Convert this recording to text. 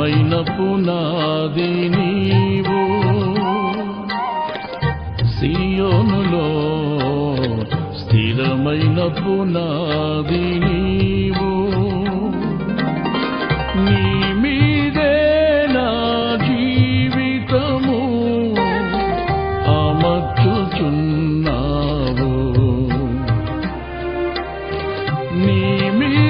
పునాది నీవు. సియోనులో స్థిరమైన పునాది నీవు. నీ మీదే నా జీవితము. అమర్చుచున్నావు. నీ